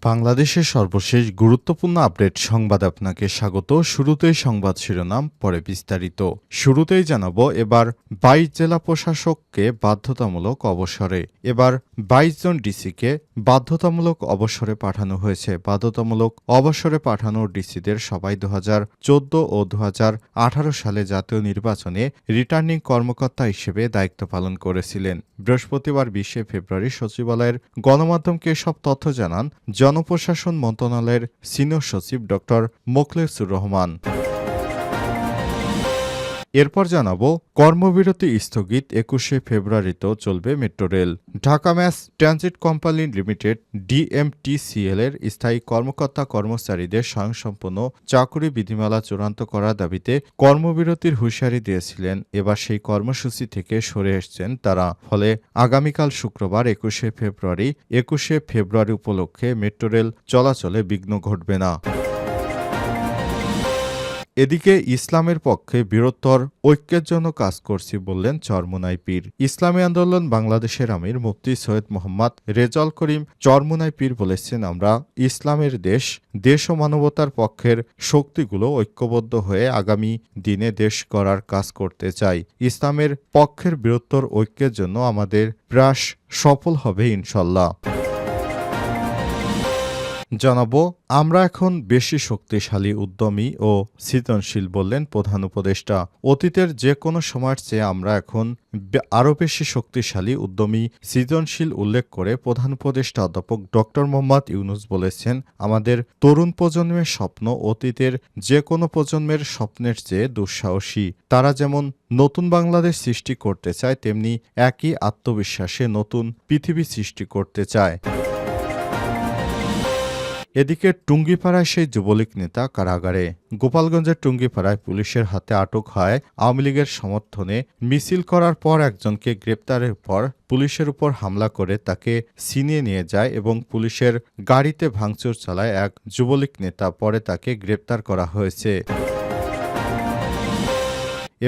বাংলাদেশের সর্বশেষ গুরুত্বপূর্ণ আপডেট সংবাদ আপনাকে স্বাগত। শুরুতেই সংবাদ শিরোনাম, পরে বিস্তারিত। শুরুতেই জানাব, এবার বাইশ জেলা প্রশাসককে বাধ্যতামূলক অবসরে। এবার বাইশ জন ডিসিকে বাধ্যতামূলক অবসরে পাঠানো হয়েছে। বাধ্যতামূলক অবসরে পাঠানো ডিসিদের সবাই দু চোদ্দ ও দু হাজার আঠারো সালে জাতীয় নির্বাচনে রিটার্নিং কর্মকর্তা হিসেবে দায়িত্ব পালন করেছিলেন। বৃহস্পতিবার বিশে ফেব্রুয়ারি সচিবালয়ের গণমাধ্যমকে সব তথ্য জানান জনপ্রশাসন মন্ত্রণালয়ের সিনিয়র সচিব ডক্টর মোখলেসুর রহমান। এরপর জানাব, কর্মবিরতি স্থগিত একুশে ফেব্রুয়ারিতেও চলবে metro rail. Dhaka mass transit company limited DMTCL এর স্থায়ী কর্মকর্তা কর্মচারীদের স্বয়ংসম্পন্ন চাকুরি বিধিমালা চূড়ান্ত করার দাবিতে কর্মবিরতির হুঁশিয়ারি দিয়েছিলেন। এবার সেই কর্মসূচি থেকে সরে এসছেন তারা। ফলে আগামীকাল শুক্রবার একুশে ফেব্রুয়ারি একুশে ফেব্রুয়ারি উপলক্ষে মেট্রো রেল চলাচলে বিঘ্ন ঘটবে না। এদিকে ইসলামের পক্ষে বীরত্বর ঐক্যের জন্য কাজ করছি বললেন চরমুনাই পীর। ইসলামী আন্দোলন বাংলাদেশের আমির মুফতি সৈয়দ মোহাম্মদ রেজাল করিম চরমুনাই পীর বলেছেন, আমরা ইসলামের দেশ দেশ ও মানবতার পক্ষের শক্তিগুলো ঐক্যবদ্ধ হয়ে আগামী দিনে দেশ করার কাজ করতে চাই। ইসলামের পক্ষের বীরত্বর ঐক্যের জন্য আমাদের প্রয়াস সফল হবে ইনশাল্লাহ। জানাব, আমরা এখন বেশি শক্তিশালী, উদ্যমী ও সৃজনশীল বললেন প্রধান উপদেষ্টা। অতীতের যে কোনো সময়ের চেয়ে আমরা এখন আরও বেশি শক্তিশালী, উদ্যমী সৃজনশীল উল্লেখ করে প্রধান উপদেষ্টা অধ্যাপক ডক্টর মোহাম্মদ ইউনুস বলেছেন, আমাদের তরুণ প্রজন্মের স্বপ্ন অতীতের যে কোনো প্রজন্মের স্বপ্নের চেয়ে দুঃসাহসী। তারা যেমন নতুন বাংলাদেশ সৃষ্টি করতে চায়, তেমনি একই আত্মবিশ্বাসে নতুন পৃথিবী সৃষ্টি করতে চায়। এদিকে টুঙ্গিপাড়ায় সেই যুবলীগ নেতা কারাগারে। গোপালগঞ্জের টুঙ্গিপাড়ায় পুলিশের হাতে আটক হয় আওয়ামী লীগের সমর্থনে মিছিল করার পর একজনকে গ্রেপ্তারের পর পুলিশের উপর হামলা করে তাকে ছিনিয়ে নিয়ে যায় এবং পুলিশের গাড়িতে ভাঙচুর চালায় এক যুবলীগ নেতা। পরে তাকে গ্রেপ্তার করা হয়েছে।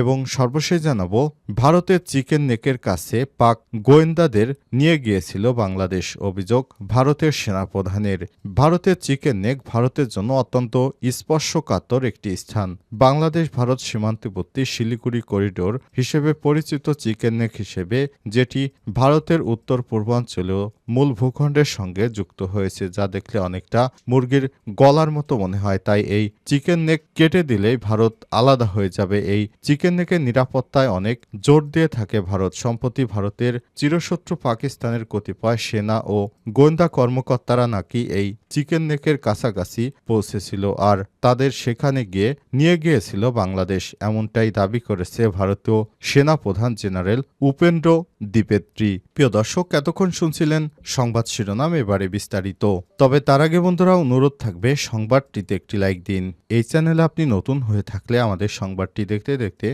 এবং সর্বশেষ জানাব, ভারতের চিকেন নেকের কাছে পাক গোয়েন্দাদের নিয়ে গিয়েছিল বাংলাদেশ অভিযোগ ভারতের সেনাপ্রধানের। ভারতের চিকেন নেক ভারতের জন্য অত্যন্ত স্পর্শকাতর একটি স্থান। বাংলাদেশ ভারত সীমান্তবর্তী শিলিগুড়ি করিডোর হিসেবে পরিচিত চিকেন নেক হিসেবে, যেটি ভারতের উত্তর পূর্বাঞ্চলীয় মূল ভূখণ্ডের সঙ্গে যুক্ত হয়েছে, যা দেখলে অনেকটা মুরগির গলার মতো মনে হয়। তাই এই চিকেন নেক কেটে দিলেই ভারত আলাদা হয়ে যাবে। এই চিকেন নেকের নিরাপত্তায় অনেক জোর দিয়ে থাকে ভারত, সম্প্রতি ভারতের চিরশত্রু পাকিস্তানের কতিপয় সেনা ও গোয়েন্দা কর্মকর্তারা নাকি এই চিকেন নেকের কাছাকাছি পৌঁছেছিল আর তাদের সেখানে গিয়ে নিয়ে গিয়েছিল বাংলাদেশ, এমনটাই দাবি করেছে ভারতীয় সেনা প্রধান জেনারেল উপেন্দ্র দ্বিপেত্রী প্রিয় দর্শক, এতক্ষণ শুনছিলেন সংবাদ শিরোনাম, এবারে বিস্তারিত। তবে তার আগে বন্ধুরা, অনুরোধ থাকবে, সংবাদটিতে একটি লাইক দিন। এই চ্যানেলে আপনি নতুন হয়ে থাকলে আমাদের সংবাদটি দেখতে দেখতে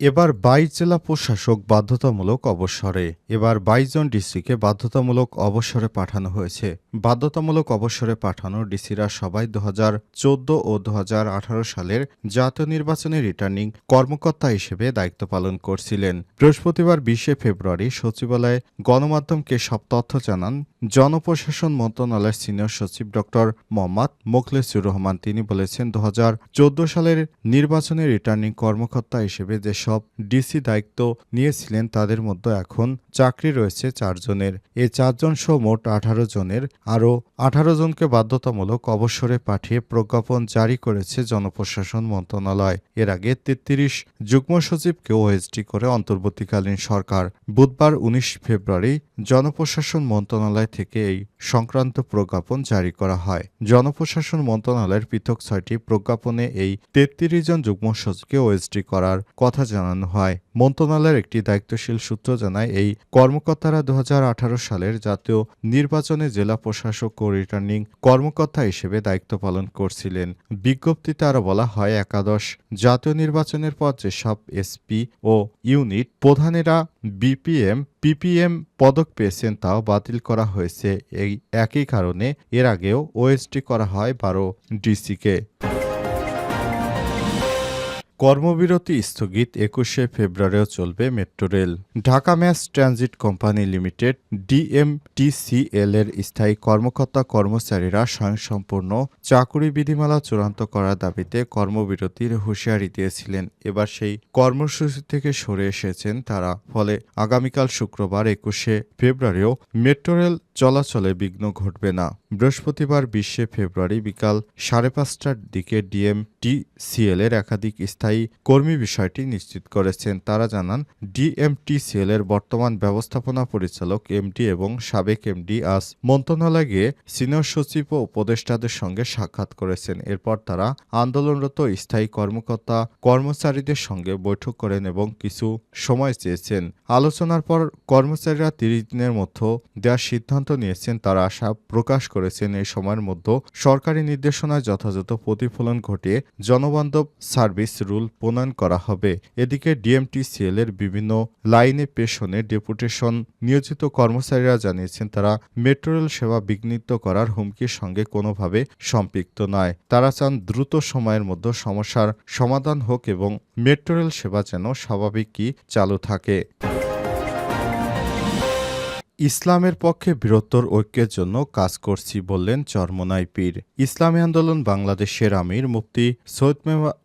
এবার বাইশ জেলা প্রশাসক বাধ্যতামূলক অবসরে, এবার বাইশ জন ডিসিকে বাধ্যতামূলক অবসরে পাঠানো হয়েছে। বাধ্যতামূলক অবসরে পাঠানো ডিসিরা সবাই দু হাজার চোদ্দ ও দু সালের জাতীয় নির্বাচনে রিটার্নিং কর্মকর্তা হিসেবে দায়িত্ব পালন করছিলেন। বৃহস্পতিবার বিশে ফেব্রুয়ারি সচিবালয়ে গণমাধ্যমকে সব তথ্য জানান জনপ্রশাসন মন্ত্রণালয়ের সিনিয়র সচিব ড. মোহাম্মদ মোখলেসুর রহমান। তিনি বলেছেন দু হাজার চৌদ্দ সালের নির্বাচনে রিটার্নিং কর্মকর্তা হিসেবে যেসব ডিসি দায়িত্ব নিয়েছিলেন তাদের মধ্যে এখন চাকরি রয়েছে চারজনের। এই চারজন সহ মোট আঠারো জনের। আরও আঠারো জনকে বাধ্যতামূলক অবসরে পাঠিয়ে প্রজ্ঞাপন জারি করেছে জনপ্রশাসন মন্ত্রণালয়। এর আগে তেত্রিশ যুগ্ম সচিবকে ওএসডি করে অন্তর্বর্তীকালীন সরকার। বুধবার উনিশ ফেব্রুয়ারি জনপ্রশাসন মন্ত্রণালয় থেকে এই সংক্রান্ত প্রজ্ঞাপন জারি করা হয়। জনপ্রশাসন মন্ত্রণালয়ের পৃথক ছয়টি প্রজ্ঞাপনে এই তেত্রিশ জন যুগ্ম সচিবকে ওএসডি করার কথা জানানো হয়। মন্ত্রণালয়ের একটি দায়িত্বশীল সূত্র জানায়, এই কর্মকর্তারা দু হাজার আঠারো সালের জাতীয় নির্বাচনে জেলা প্রশাসক ও রিটার্নিং কর্মকর্তা হিসেবে দায়িত্ব পালন করছিলেন। বিজ্ঞপ্তিতে আরও বলা হয়, একাদশ জাতীয় নির্বাচনের পর যেসব এসপি ও ইউনিট প্রধানেরা বিপিএম, পিপিএম পদক পেয়েছেন তাও বাতিল করা হয়েছে। এই একই কারণে এর আগেও ওএসডি করা হয় বারো ডিসিকে। কর্মবিরতি স্থগিত একুশে ফেব্রুয়ারিও চলবে metro rail. Dhaka mass transit company limited, DMTCL এর স্থায়ী কর্মকর্তা কর্মচারীরা স্বয়ংসম্পূর্ণ চাকুরি বিধিমালা চূড়ান্ত করার দাবিতে কর্মবিরতির হুঁশিয়ারি দিয়েছিলেন। এবার সেই কর্মসূচি থেকে সরে এসেছেন তারা। ফলে আগামীকাল শুক্রবার একুশে ফেব্রুয়ারিও মেট্রো রেল চলাচলে বিঘ্ন ঘটবে না। বৃহস্পতিবার বিশে ফেব্রুয়ারি বিকাল সাড়ে পাঁচটার দিকে ডিএমটিসিএল এর একাধিক স্থায়ী কর্মী বিষয়টি নিশ্চিত করেছেন। তারা জানান, ডিএমটিসিএল এর বর্তমান ব্যবস্থাপনা পরিচালক এমডি এবং সাবেক এমডি আজ মন্ত্রণালয়ে গিয়ে সিনিয়র সচিব ও উপদেষ্টাদের সঙ্গে সাক্ষাৎ করেছেন। এরপর তারা আন্দোলনরত স্থায়ী কর্মকর্তা, কর্মচারীদের সঙ্গে বৈঠক করেন এবং কিছু সময় চেয়েছেন। আলোচনার পর কর্মচারীরা তিরিশ দিনের মধ্যে দেওয়ার সিদ্ধান্ত নিয়েছেন, তারা আশা প্রকাশ করেছেন। এই সময়ের মধ্যে সরকারি নির্দেশনায় যথাযথ প্রতিফলন ঘটিয়ে জনবান্ধব সার্ভিস রুল প্রণয়ন করা হবে। এদিকে ডিএমটিসিএল এর বিভিন্ন লাইনে পেশনে ডেপুটেশন নিয়োজিত কর্মচারীরা জানিয়েছেন, তারা মেট্রো রেল সেবা বিঘ্নিত করার হুমকির সঙ্গে কোনোভাবে সম্পৃক্ত নয়। তারা চান দ্রুত সময়ের মধ্যে সমস্যার সমাধান হোক এবং মেট্রো রেল সেবা যেন স্বাভাবিকই চালু থাকে। ইসলামের পক্ষে বৃহত্তর ঐক্যের জন্য কাজ করছি বললেন চরমনাই পীর। ইসলামী আন্দোলন বাংলাদেশের আমির মুফতি সৈয়দ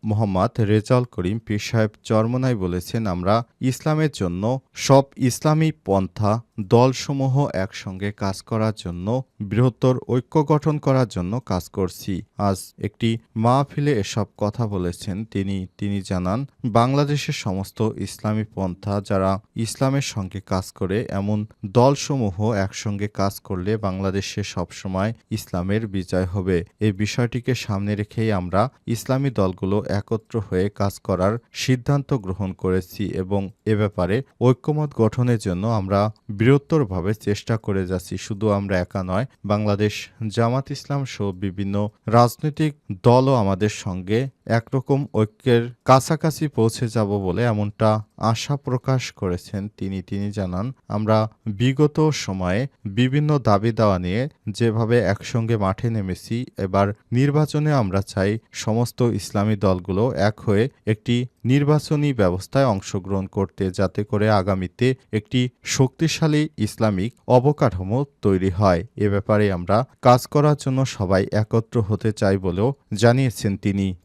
মোহাম্মদ রেজাল করিম পীর সাহেব চরমনাই বলেছেন, আমরা ইসলামের জন্য সব ইসলামী পন্থা দলসমূহ একসঙ্গে কাজ করার জন্য, বৃহত্তর ঐক্য গঠন করার জন্য কাজ করছি। আজ একটি মাহফিলে এসব কথা বলেছেন তিনি। তিনি জানান, বাংলাদেশের সমস্ত ইসলামী পন্থা যারা ইসলামের সঙ্গে কাজ করে, এমন দলসমূহ একসঙ্গে কাজ করলে বাংলাদেশে সবসময় ইসলামের বিজয় হবে। এই বিষয়টিকে সামনে রেখেই আমরা ইসলামী দলগুলো একত্র হয়ে কাজ করার সিদ্ধান্ত গ্রহণ করেছি এবং এ ব্যাপারে ঐক্যমত গঠনের জন্য আমরা বৃহত্তরভাবে চেষ্টা করে যাচ্ছি, শুধু আমরা একা নয়, বাংলাদেশ, জামাত ইসলাম সহ বিভিন্ন রাজনৈতিক দলও আমাদের সঙ্গে একরকম ঐক্যের কাছাকাছি পৌঁছে যাব বলে এমনটা আশা প্রকাশ করেছেন তিনি। তিনি জানান, আমরা বিগত সময়ে বিভিন্ন দাবি দাওয়া নিয়ে যেভাবে একসঙ্গে মাঠে নেমেছি, এবার নির্বাচনে আমরা চাই সমস্ত ইসলামী দলগুলো এক হয়ে একটি নির্বাচনী ব্যবস্থায় অংশগ্রহণ করতে, যাতে করে আগামীতে একটি শক্তিশালী ইসলামিক অবকাঠামো তৈরি হয়। এ ব্যাপারে আমরা কাজ করার জন্য সবাই একত্র হতে চাই বলেও জানিয়েছেন তিনি।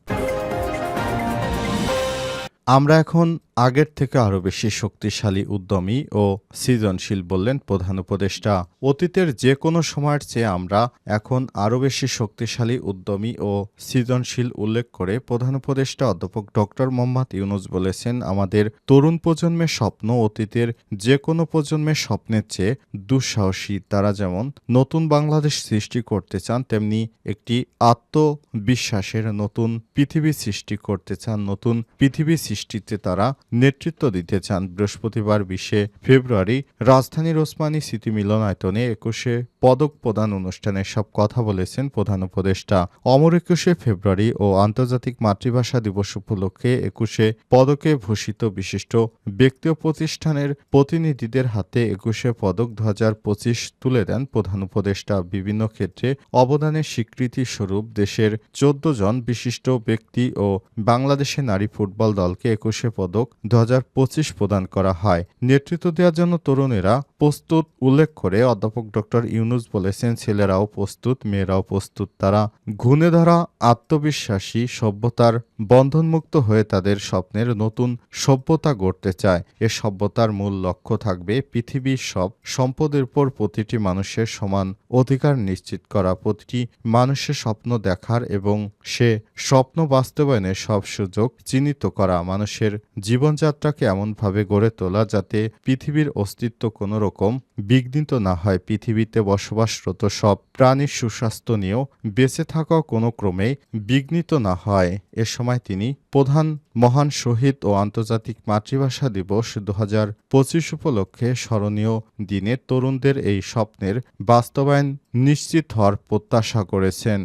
আমরা এখন আগের থেকে আরও বেশি শক্তিশালী, উদ্যমী ও সৃজনশীল বললেন প্রধান উপদেষ্টা। অতীতের যে কোনো সময়ের চেয়ে আমরা এখন আরও বেশি শক্তিশালী, উদ্যমী ও সৃজনশীল উল্লেখ করে প্রধান উপদেষ্টা অধ্যাপক ডক্টর মোহাম্মদ ইউনুস বলেছেন, আমাদের তরুণ প্রজন্মের স্বপ্ন অতীতের যে কোনো প্রজন্মের স্বপ্নের চেয়ে দুঃসাহসী। তারা যেমন নতুন বাংলাদেশ সৃষ্টি করতে চান, তেমনি একটি আত্মবিশ্বাসের নতুন পৃথিবী সৃষ্টি করতে চান, নতুন পৃথিবী সৃষ্টিতে তারা নেতৃত্ব দিতে চান। বৃহস্পতিবার বিশে ফেব্রুয়ারি রাজধানীর ওসমানী স্মৃতি মিলনায়তনে একুশে পদক প্রদান অনুষ্ঠানে সব কথা বলেছেন প্রধান উপদেষ্টা। অমর একুশে ফেব্রুয়ারি ও আন্তর্জাতিক মাতৃভাষা দিবস উপলক্ষে একুশে পদকে ভূষিত বিশিষ্ট ব্যক্তি প্রতিষ্ঠানের প্রতিনিধিদের হাতে একুশে পদক দু হাজার পঁচিশ তুলে দেন প্রধান উপদেষ্টা। বিভিন্ন ক্ষেত্রে অবদানের স্বীকৃতি স্বরূপ দেশের চোদ্দ জন বিশিষ্ট ব্যক্তি ও বাংলাদেশের নারী ফুটবল দলকে একুশে পদক দু হাজার পঁচিশ প্রদান করা হয়। নেতৃত্ব দেওয়ার জন্য তরুণেরা প্রস্তুত উল্লেখ করে অধ্যাপক ডক্টর ইউনুস বলেছেন, ছেলেরাও প্রস্তুত, মেয়েরাও প্রস্তুত। তারা ঘুণে ধরা আত্মবিশ্বাসী, সভ্যতার বন্ধনমুক্ত হয়ে তাদের স্বপ্নের নতুন সভ্যতা গড়তে চায়। এ সভ্যতার মূল লক্ষ্য থাকবে পৃথিবীর সব সম্পদের উপর প্রতিটি মানুষের সমান অধিকার নিশ্চিত করা, প্রতিটি মানুষের স্বপ্ন দেখার এবং সে স্বপ্ন বাস্তবায়নের সব সুযোগ চিহ্নিত করা, মানুষের জীবন জীবনযাত্রাকে এমনভাবে গড়ে তোলা যাতে পৃথিবীর অস্তিত্ব কোনো রকম বিঘ্নিত না হয়, পৃথিবীতে বসবাসরত সব প্রাণীর সুস্বাস্থ্য নিয়েও বেঁচে থাকা কোনো ক্রমেই বিঘ্নিত না হয়। এ সময় তিনি প্রধান মহান শহীদ ও আন্তর্জাতিক মাতৃভাষা দিবস দু হাজার পঁচিশ উপলক্ষে স্মরণীয় দিনে তরুণদের এই স্বপ্নের বাস্তবায়ন নিশ্চিত হওয়ার প্রত্যাশা করেছেন।